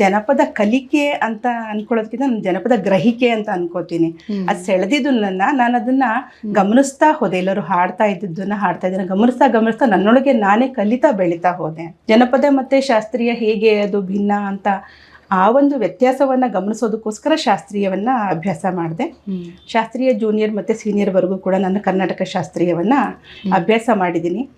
ಜನಪದ ಕಲಿಕೆ ಅಂತ ಅನ್ಕೊಳ್ಳೋದಕ್ಕಿಂತ ನಾನು ಜನಪದ ಗ್ರಹಿಕೆ ಅಂತ ಅನ್ಕೋತೀನಿ. ಅದು ಸೆಳೆದಿದ್ದು ನನ್ನ ನಾನು ಅದನ್ನ ಗಮನಿಸ್ತಾ ಹೋದೆ. ಎಲ್ಲರೂ ಹಾಡ್ತಾ ಇದ್ದಿದ್ದನ್ನ ಹಾಡ್ತಾ ಇದ್ದೀನಿ ಗಮನಿಸ್ತಾ ಗಮನಿಸ್ತಾ ನನ್ನೊಳಗೆ ನಾನೇ ಕಲಿತಾ ಬೆಳೀತಾ ಹೋದೆ. ಜನಪದ ಮತ್ತೆ ಶಾಸ್ತ್ರೀಯ ಹೇಗೆ ಅದು ಭಿನ್ನ ಅಂತ ಆ ಒಂದು ವ್ಯತ್ಯಾಸವನ್ನ ಗಮನಿಸೋದಕ್ಕೋಸ್ಕರ ಶಾಸ್ತ್ರೀಯವನ್ನ ಅಭ್ಯಾಸ ಮಾಡಿದೆ. ಶಾಸ್ತ್ರೀಯ ಜೂನಿಯರ್ ಮತ್ತೆ ಸೀನಿಯರ್ ಸೀನಿಯರ್ವರೆಗೂ ಕೂಡ ನಾನು ಕರ್ನಾಟಕ ಶಾಸ್ತ್ರೀಯವನ್ನ ಅಭ್ಯಾಸ ಮಾಡಿದ್ದೀನಿ.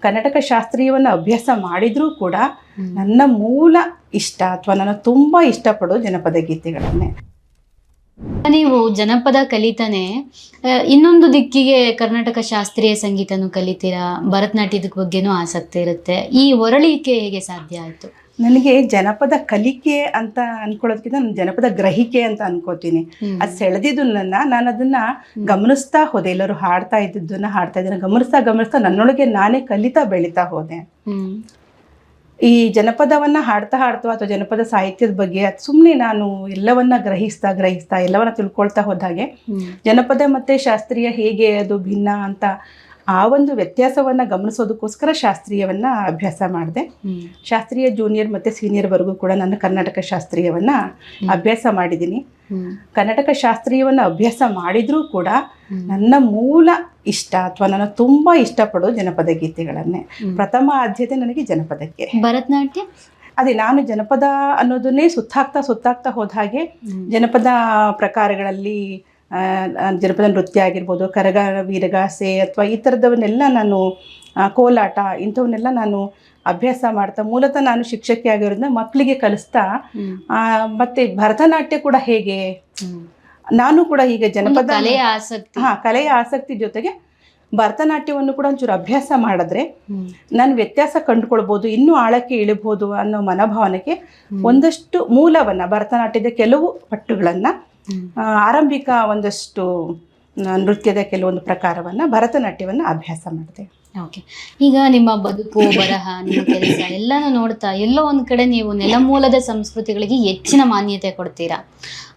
ಕರ್ನಾಟಕ ಶಾಸ್ತ್ರೀಯವನ್ನ ಅಭ್ಯಾಸ ಮಾಡಿದ್ರೂ ಕೂಡ ನನ್ನ ಮೂಲ ಇಷ್ಟ ಅಥವಾ ನಾನು ತುಂಬಾ ಇಷ್ಟಪಡೋ ಜನಪದ ಗೀತೆಗಳನ್ನೇ. ನೀವು ಜನಪದ ಕಲಿತಾನೆ ಇನ್ನೊಂದು ದಿಕ್ಕಿಗೆ ಕರ್ನಾಟಕ ಶಾಸ್ತ್ರೀಯ ಸಂಗೀತನೂ ಕಲಿತೀರಾ? ಭರತನಾಟ್ಯದ ಬಗ್ಗೆನೂ ಆಸಕ್ತಿ ಇರುತ್ತೆ. ಈ ಹೊರಳಿಕೆ ಹೇಗೆ ಸಾಧ್ಯ ಆಯ್ತು? ನನಗೆ ಜನಪದ ಕಲಿಕೆ ಅಂತ ಅನ್ಕೊಳ್ಳೋದಕ್ಕಿಂತ ನಾನು ಜನಪದ ಗ್ರಹಿಕೆ ಅಂತ ಅನ್ಕೋತೀನಿ. ಅದು ಸೆಳೆದಿದ್ದು ನನ್ನ ನಾನು ಅದನ್ನ ಗಮನಿಸ್ತಾ ಹೋದೆ. ಎಲ್ಲರೂ ಹಾಡ್ತಾ ಇದ್ದಿದ್ದನ್ನು ಹಾಡ್ತಾ ಇದ್ದೀನಿ ಗಮನಿಸ್ತಾ ಗಮನಿಸ್ತಾ ನನ್ನೊಳಗೆ ನಾನೇ ಕಲಿತಾ ಬೆಳೀತಾ ಹೋದೆ. ಈ ಜನಪದವನ್ನ ಹಾಡ್ತಾ ಹಾಡ್ತಾ ಅಥವಾ ಜನಪದ ಸಾಹಿತ್ಯದ ಬಗ್ಗೆ ಅದು ಸುಮ್ಮನೆ ನಾನು ಎಲ್ಲವನ್ನ ಗ್ರಹಿಸ್ತಾ ಗ್ರಹಿಸ್ತಾ ಎಲ್ಲವನ್ನ ತಿಳ್ಕೊಳ್ತಾ ಹೋದಾಗೆ ಜನಪದ ಮತ್ತೆ ಶಾಸ್ತ್ರೀಯ ಹೇಗೆ ಅದು ಭಿನ್ನ ಅಂತ ಆ ಒಂದು ವ್ಯತ್ಯಾಸವನ್ನ ಗಮನಿಸೋದಕ್ಕೋಸ್ಕರ ಶಾಸ್ತ್ರೀಯವನ್ನು ಅಭ್ಯಾಸ ಮಾಡಿದೆ. ಶಾಸ್ತ್ರೀಯ ಜೂನಿಯರ್ ಮತ್ತು ಸೀನಿಯರ್ವರೆಗೂ ಕೂಡ ನಾನು ಕರ್ನಾಟಕ ಶಾಸ್ತ್ರೀಯವನ್ನು ಅಭ್ಯಾಸ ಮಾಡಿದ್ದೀನಿ. ಕರ್ನಾಟಕ ಶಾಸ್ತ್ರೀಯವನ್ನು ಅಭ್ಯಾಸ ಮಾಡಿದರೂ ಕೂಡ ನನ್ನ ಮೂಲ ಇಷ್ಟ ಅಥವಾ ನಾನು ತುಂಬ ಇಷ್ಟಪಡೋ ಜನಪದ ಗೀತೆಗಳನ್ನೇ. ಪ್ರಥಮ ಆದ್ಯತೆ ನನಗೆ ಜನಪದಕ್ಕೆ. ಭರತನಾಟ್ಯ? ಅದೇ ನಾನು ಜನಪದ ಅನ್ನೋದನ್ನೇ ಸುತ್ತಾಗ್ತಾ ಸುತ್ತಾಗ್ತಾ ಹೋದ ಹಾಗೆ ಜನಪದ ಪ್ರಕಾರಗಳಲ್ಲಿ ಜನಪದ ನೃತ್ಯ ಆಗಿರ್ಬೋದು ಕರಗ ವೀರಗಾಸೆ ಅಥವಾ ಈ ಥರದವನ್ನೆಲ್ಲ ನಾನು ಕೋಲಾಟ ಇಂಥವನ್ನೆಲ್ಲ ನಾನು ಅಭ್ಯಾಸ ಮಾಡ್ತಾ ಮೂಲತಃ ನಾನು ಶಿಕ್ಷಕಿ ಆಗಿರೋದ್ರಿಂದ ಮಕ್ಕಳಿಗೆ ಕಲಿಸ್ತಾ ಮತ್ತೆ ಭರತನಾಟ್ಯ ಕೂಡ ಹೇಗೆ? ನಾನು ಕೂಡ ಈಗ ಜನಪದ ಕಲೆಯ ಆಸಕ್ತಿ. ಹಾ ಕಲೆಯ ಆಸಕ್ತಿ ಜೊತೆಗೆ ಭರತನಾಟ್ಯವನ್ನು ಕೂಡ ಒಂಚೂರು ಅಭ್ಯಾಸ ಮಾಡಿದ್ರೆ ನಾನು ವ್ಯತ್ಯಾಸ ಕಂಡುಕೊಳ್ಬೋದು ಇನ್ನೂ ಆಳಕ್ಕೆ ಇಳಿಬಹುದು ಅನ್ನೋ ಮನೋಭಾವನೆಗೆ. ಒಂದಷ್ಟು ಮೂಲವನ್ನು ಭರತನಾಟ್ಯದ ಕೆಲವು ಪಟ್ಟುಗಳನ್ನು ಆರಂಭಿಕ ಒಂದಷ್ಟು ನೃತ್ಯದ ಕೆಲವೊಂದು ಪ್ರಕಾರವನ್ನು ಭರತನಾಟ್ಯವನ್ನು ಅಭ್ಯಾಸ ಮಾಡಿದೆ. ಓಕೆ ಈಗ ನಿಮ್ಮ ಬದುಕು ಬರಹ ನಿಮ್ಮ ಕೆಲಸ ಎಲ್ಲಾನು ನೋಡ್ತಾ ಎಲ್ಲೋ ಒಂದ್ ಕಡೆ ನೀವು ನೆಲಮೂಲದ ಸಂಸ್ಕೃತಿಗಳಿಗೆ ಹೆಚ್ಚಿನ ಮಾನ್ಯತೆ ಕೊಡ್ತೀರಾ?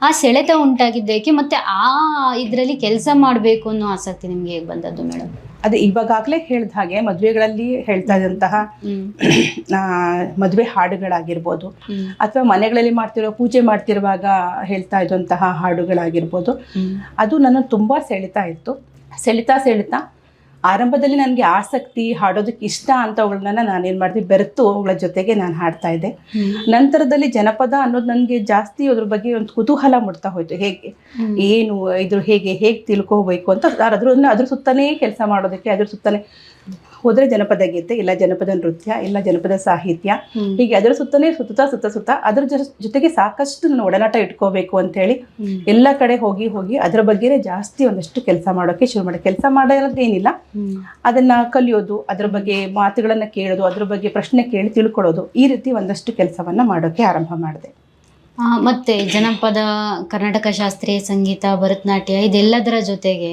ಆ ಸೆಳೆತ ಉಂಟಾಗಿದ್ದಕ್ಕೆ ಮತ್ತೆ ಆ ಇದರಲ್ಲಿ ಕೆಲಸ ಮಾಡಬೇಕು ಅನ್ನೋ ಆಸಕ್ತಿ ನಿಮ್ಗೆ ಹೇಗೆ ಬಂದದ್ದು ಮೇಡಮ್? ಅದೇ ಇವಾಗಾಗಲೇ ಹೇಳಿದ ಹಾಗೆ ಮದುವೆಗಳಲ್ಲಿ ಹೇಳ್ತಾ ಇದ್ದಂತಹ ಮದುವೆ ಹಾಡುಗಳಾಗಿರ್ಬೋದು. ಅಥವಾ ಮನೆಗಳಲ್ಲಿ ಮಾಡ್ತಿರೋ ಪೂಜೆ ಮಾಡ್ತಿರುವಾಗ ಹೇಳ್ತಾ ಇದ್ದಂತಹ ಹಾಡುಗಳಾಗಿರ್ಬೋದು. ಅದು ನನ್ನ ತುಂಬ ಸೆಳಿತಾ ಇತ್ತು. ಸೆಳಿತಾ ಸೆಳಿತಾ. ಆರಂಭದಲ್ಲಿ ನನಗೆ ಆಸಕ್ತಿ ಹಾಡೋದಕ್ಕೆ ಇಷ್ಟ ಅಂತ ಅವುಗಳನ್ನ ನಾನೇನು ಮಾಡಿದೆ ಬೆರೆತು ಅವಳ ಜೊತೆಗೆ ನಾನು ಹಾಡ್ತಾ ಇದ್ದೆ. ನಂತರದಲ್ಲಿ ಜನಪದ ಅನ್ನೋದು ನನಗೆ ಜಾಸ್ತಿ ಅದ್ರ ಬಗ್ಗೆ ಒಂದು ಕುತೂಹಲ ಮುಡ್ತಾ ಹೋಯ್ತು. ಹೇಗೆ? ಏನು ಇದ್ರ ಹೇಗೆ ಹೇಗೆ ತಿಳ್ಕೋಬೇಕು ಅಂತ ಅದ್ರ ಅದ್ರ ಸುತ್ತನೇ ಕೆಲಸ ಮಾಡೋದಕ್ಕೆ ಅದ್ರ ಸುತ್ತನೇ ಹೋದರೆ ಜನಪದ ಗೀತೆ ಇಲ್ಲ ಜನಪದ ನೃತ್ಯ ಇಲ್ಲ ಜನಪದ ಸಾಹಿತ್ಯ. ಹೀಗೆ ಅದರ ಸುತ್ತನೇ ಸುತ್ತಾ ಸುತ್ತ ಸುತ್ತ ಅದ್ರ ಜೊತೆಗೆ ಸಾಕಷ್ಟು ನಾನು ಒಡನಾಟ ಇಟ್ಕೋಬೇಕು ಅಂತ ಹೇಳಿ ಎಲ್ಲ ಕಡೆ ಹೋಗಿ ಹೋಗಿ ಅದರ ಬಗ್ಗೆನೇ ಜಾಸ್ತಿ ಒಂದಷ್ಟು ಕೆಲಸ ಮಾಡೋಕೆ ಶುರು ಮಾಡಿ ಕೆಲಸ ಮಾಡೋದೇನಿಲ್ಲ ಅದನ್ನ ಕಲಿಯೋದು ಅದ್ರ ಬಗ್ಗೆ ಮಾತುಗಳನ್ನ ಕೇಳೋದು ಅದ್ರ ಬಗ್ಗೆ ಪ್ರಶ್ನೆ ಕೇಳಿ ತಿಳ್ಕೊಳ್ಳೋದು ಈ ರೀತಿ ಒಂದಷ್ಟು ಕೆಲಸವನ್ನ ಮಾಡೋಕೆ ಆರಂಭ ಮಾಡಿದೆ. ಮತ್ತೆ ಜನಪದ ಕರ್ನಾಟಕ ಶಾಸ್ತ್ರೀಯ ಸಂಗೀತ ಭರತನಾಟ್ಯ ಇದೆಲ್ಲದರ ಜೊತೆಗೆ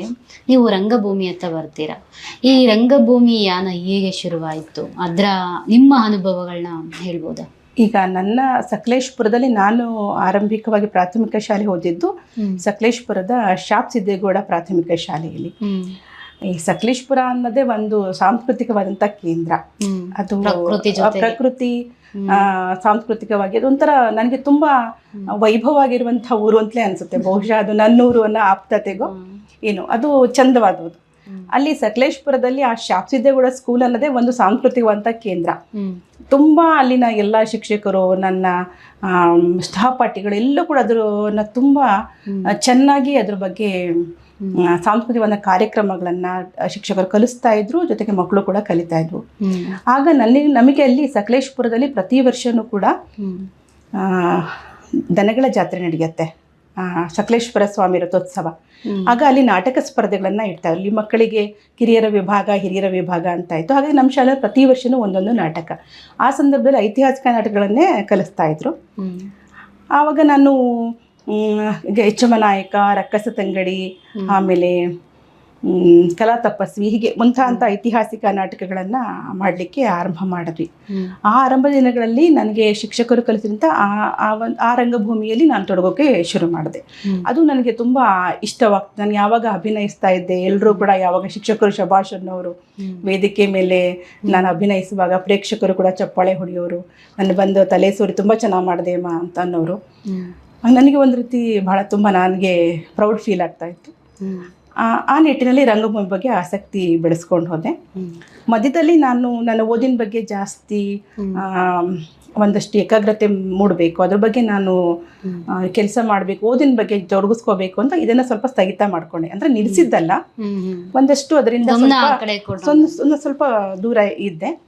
ನೀವು ರಂಗಭೂಮಿ ಅಂತ ಬರ್ತೀರಾ ಈ ರಂಗಭೂಮಿ ಯಾನ ಹೇಗೆ ಶುರುವಾಯಿತು ಅದರ ನಿಮ್ಮ ಅನುಭವಗಳನ್ನ ಹೇಳ್ಬೋದಾ ಈಗ ನನ್ನ ಸಕಲೇಶ್ಪುರದಲ್ಲಿ ನಾನು ಆರಂಭಿಕವಾಗಿ ಪ್ರಾಥಮಿಕ ಶಾಲೆ ಓದಿದ್ದು. ಸಕಲೇಶ್ಪುರದ ಶಾಪ್ ಸಿದ್ದೇಗೌಡ ಪ್ರಾಥಮಿಕ ಶಾಲೆಯಲ್ಲಿ. ಈ ಸಕಲೇಶ್ಪುರ ಅನ್ನೋದೇ ಒಂದು ಸಾಂಸ್ಕೃತಿಕವಾದಂತ ಕೇಂದ್ರ. ಅದು ಪ್ರಕೃತಿ ಸಾಂಸ್ಕೃತಿಕವಾಗಿ ಅದೊಂಥರ ನನಗೆ ತುಂಬಾ ವೈಭವವಾಗಿರುವಂಥ ಊರು ಅಂತಲೇ ಅನ್ಸುತ್ತೆ. ಬಹುಶಃ ಅದು ನನ್ನೂರು ಅನ್ನೋ ಆಪ್ತತೆಗೂ ಏನು ಅದು ಚಂದವಾದದ್ದು. ಅಲ್ಲಿ ಸಕಲೇಶ್ಪುರದಲ್ಲಿ ಆ ಶಾಪ್ಸಿದ್ದೇಗೌಡ ಸ್ಕೂಲ್ ಅನ್ನೋದೇ ಒಂದು ಸಾಂಸ್ಕೃತಿಕವಂತ ಕೇಂದ್ರ. ತುಂಬಾ ಅಲ್ಲಿನ ಎಲ್ಲ ಶಿಕ್ಷಕರು ನನ್ನ ಸಹಪಾಠಿಗಳು ಎಲ್ಲೂ ಕೂಡ ಅದ್ರ ತುಂಬಾ ಚೆನ್ನಾಗಿ ಅದ್ರ ಬಗ್ಗೆ ಹ್ಮ್. ಒಂದು ಸಾಂಸ್ಕೃತಿಕವಾದ ಕಾರ್ಯಕ್ರಮಗಳನ್ನ ಶಿಕ್ಷಕರು ಕಲಿಸ್ತಾ ಇದ್ರು ಜೊತೆಗೆ ಮಕ್ಕಳು ಕೂಡ ಕಲಿತಾ ಇದ್ರು ಆಗ ನಲ್ಲಿ ನಮಗೆ ಅಲ್ಲಿ ಸಕಲೇಶ್ಪುರದಲ್ಲಿ ಪ್ರತಿ ವರ್ಷನೂ ಕೂಡ. ದನಗಳ ಜಾತ್ರೆ ನಡೆಯುತ್ತೆ ಆ, ಸಕಲೇಶ್ವರ ಸ್ವಾಮಿ ರಥೋತ್ಸವ. ಆಗ ಅಲ್ಲಿ ನಾಟಕ ಸ್ಪರ್ಧೆಗಳನ್ನ ಇಡ್ತಾರೆ ಅಲ್ಲಿ ಮಕ್ಕಳಿಗೆ ಕಿರಿಯರ ವಿಭಾಗ ಹಿರಿಯರ ವಿಭಾಗ ಅಂತ ಇತ್ತು ಹಾಗಾಗಿ ನಮ್ಮ ಶಾಲೆ ಪ್ರತಿ ವರ್ಷನೂ ಒಂದೊಂದು ನಾಟಕ ಆ ಸಂದರ್ಭದಲ್ಲಿ ಐತಿಹಾಸಿಕ ನಾಟಕಗಳನ್ನೇ ಕಲಿಸ್ತಾ ಇದ್ರು. ಆವಾಗ ನಾನು ಮ್, ಈಗ ಎಚ್ಚಮ ನಾಯಕ ರಕ್ಕಸ ತಂಗಡಿ ಆಮೇಲೆ ಕಲಾ ತಪಸ್ವಿ ಹೀಗೆ ಮುಂತಾಂತ ಐತಿಹಾಸಿಕ ನಾಟಕಗಳನ್ನು ಮಾಡಲಿಕ್ಕೆ ಆರಂಭ ಮಾಡಿದ್ವಿ. ಆ ಆರಂಭ ದಿನಗಳಲ್ಲಿ ನನಗೆ ಶಿಕ್ಷಕರು ಕಲಿಸಿದಂಥ ಆ ಆ ಒಂದು ಆ ರಂಗಭೂಮಿಯಲ್ಲಿ ನಾನು ತೊಡಗೋಕೆ ಶುರು ಮಾಡಿದೆ. ಅದು ನನಗೆ ತುಂಬ ಇಷ್ಟವಾಗ್ತದೆ ನಾನು ಯಾವಾಗ ಅಭಿನಯಿಸ್ತಾ ಇದ್ದೆ ಎಲ್ಲರೂ ಕೂಡ ಯಾವಾಗ ಶಿಕ್ಷಕರು ಶಭಾಷ್ ಅನ್ನೋರು ವೇದಿಕೆ ಮೇಲೆ ನಾನು ಅಭಿನಯಿಸುವಾಗ ಪ್ರೇಕ್ಷಕರು ಕೂಡ ಚಪ್ಪಾಳೆ ಹೊಡೆಯೋರು ನನ್ನ ಬಂದು ತಲೆ ಸೂರಿ ತುಂಬ ಚೆನ್ನಾಗಿ ಮಾಡಿದೆ ಅಮ್ಮ ಅಂತ ಅನ್ನೋರು. ನನಗೆ ಒಂದು ರೀತಿ ಬಹಳ ತುಂಬ ನನಗೆ ಪ್ರೌಡ್ ಫೀಲ್ ಆಗ್ತಾ ಇತ್ತು. ಆ ನಿಟ್ಟಿನಲ್ಲಿ ರಂಗಭೂಮಿ ಬಗ್ಗೆ ಆಸಕ್ತಿ ಬೆಳೆಸ್ಕೊಂಡು ಹೋದೆ. ಮಧ್ಯದಲ್ಲಿ ನಾನು ನನ್ನ ಓದಿನ ಬಗ್ಗೆ ಜಾಸ್ತಿ ಒಂದಷ್ಟು ಏಕಾಗ್ರತೆ ಮೂಡಬೇಕು. ಅದ್ರ ಬಗ್ಗೆ ನಾನು ಕೆಲಸ ಮಾಡಬೇಕು ಓದಿನ ಬಗ್ಗೆ ತೊಡಗಿಸ್ಕೋಬೇಕು ಅಂತ ಇದನ್ನ ಸ್ವಲ್ಪ ಸ್ಥಗಿತ ಮಾಡ್ಕೊಂಡೆ. ಅಂದ್ರೆ. ಹ್ಮ್. ಒಂದಷ್ಟು ಅದರಿಂದ ಸ್ವಲ್ಪ ದೂರ ಇದ್ದೆ.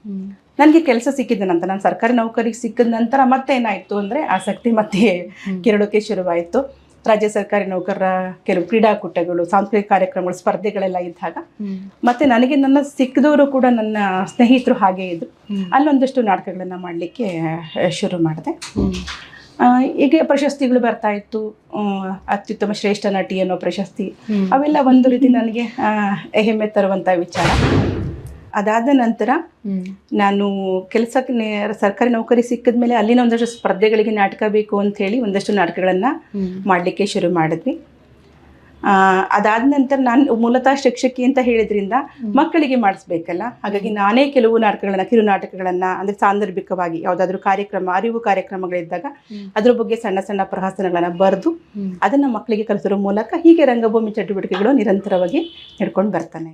ನನಗೆ ಕೆಲಸ ಸಿಕ್ಕಿದ ನಂತರ ನಾನು ಸರ್ಕಾರಿ ನೌಕರಿಗೆ ಸಿಕ್ಕಿದ ನಂತರ ಮತ್ತೆ ಏನಾಯ್ತು ಅಂದ್ರೆ ಆಸಕ್ತಿ ಮತ್ತೆ ಕೇರಳಕ್ಕೆ ಕೆರಳೋಕೆ ಶುರುವಾಯಿತು. ರಾಜ್ಯ ಸರ್ಕಾರಿ ನೌಕರರ ಕೆಲವು ಕ್ರೀಡಾಕೂಟಗಳು ಸಾಂಸ್ಕೃತಿಕ ಕಾರ್ಯಕ್ರಮಗಳು ಸ್ಪರ್ಧೆಗಳೆಲ್ಲ ಇದ್ದಾಗ. ಮತ್ತೆ ನನಗೆ ನನ್ನ ಸಿಕ್ಕಿದವರು ಕೂಡ ನನ್ನ ಸ್ನೇಹಿತರು ಹಾಗೆ ಇದ್ರು. ಅಲ್ಲೊಂದಷ್ಟು ನಾಟಕಗಳನ್ನು ಮಾಡಲಿಕ್ಕೆ ಶುರು ಮಾಡಿದೆ. ಹೀಗೆ ಪ್ರಶಸ್ತಿಗಳು ಬರ್ತಾ ಇತ್ತು. ಅತ್ಯುತ್ತಮ ಶ್ರೇಷ್ಠ ನಟಿ ಅನ್ನೋ ಪ್ರಶಸ್ತಿ. ಅವೆಲ್ಲ ಒಂದು ರೀತಿ ನನಗೆ ಹೆಮ್ಮೆ ತರುವಂಥ ವಿಚಾರ. ಅದಾದ ನಂತರ ನಾನು ಕೆಲಸ ಕೆಲಸಕ್ಕೆ ಸರ್ಕಾರಿ ನೌಕರಿ ಸಿಕ್ಕಿದ ಮೇಲೆ ಅಲ್ಲಿನ ಒಂದಷ್ಟು ಸ್ಪರ್ಧೆಗಳಿಗೆ ನಾಟಕ ಬೇಕು ಅಂತ ಹೇಳಿ ಒಂದಷ್ಟು ನಾಟಕಗಳನ್ನು. ಮಾಡಲಿಕ್ಕೆ ಶುರು ಮಾಡಿದ್ವಿ ಆ, ಅದಾದ ನಂತರ ನಾನು ಮೂಲತಃ ಶಿಕ್ಷಕಿ ಅಂತ ಹೇಳಿದ್ರಿಂದ ಮಕ್ಕಳಿಗೆ ಮಾಡಿಸ್ಬೇಕಲ್ಲ ಹಾಗಾಗಿ ನಾನೇ ಕೆಲವು ನಾಟಕಗಳನ್ನ ಕಿರು ನಾಟಕಗಳನ್ನ ಅಂದ್ರೆ ಸಾಂದರ್ಭಿಕವಾಗಿ ಯಾವುದಾದ್ರೂ ಕಾರ್ಯಕ್ರಮ ಅರಿವು ಕಾರ್ಯಕ್ರಮಗಳಿದ್ದಾಗ. ಅದ್ರ ಬಗ್ಗೆ ಸಣ್ಣ ಸಣ್ಣ ಪ್ರಹಸನಗಳನ್ನ ಬರೆದು. ಅದನ್ನ ಮಕ್ಕಳಿಗೆ ಕಲಿಸೋದ್ರ ಮೂಲಕ ಹೀಗೆ ರಂಗಭೂಮಿ ಚಟುವಟಿಕೆಗಳು ನಿರಂತರವಾಗಿ ನಡ್ಕೊಂಡು ಬರ್ತಾನೆ.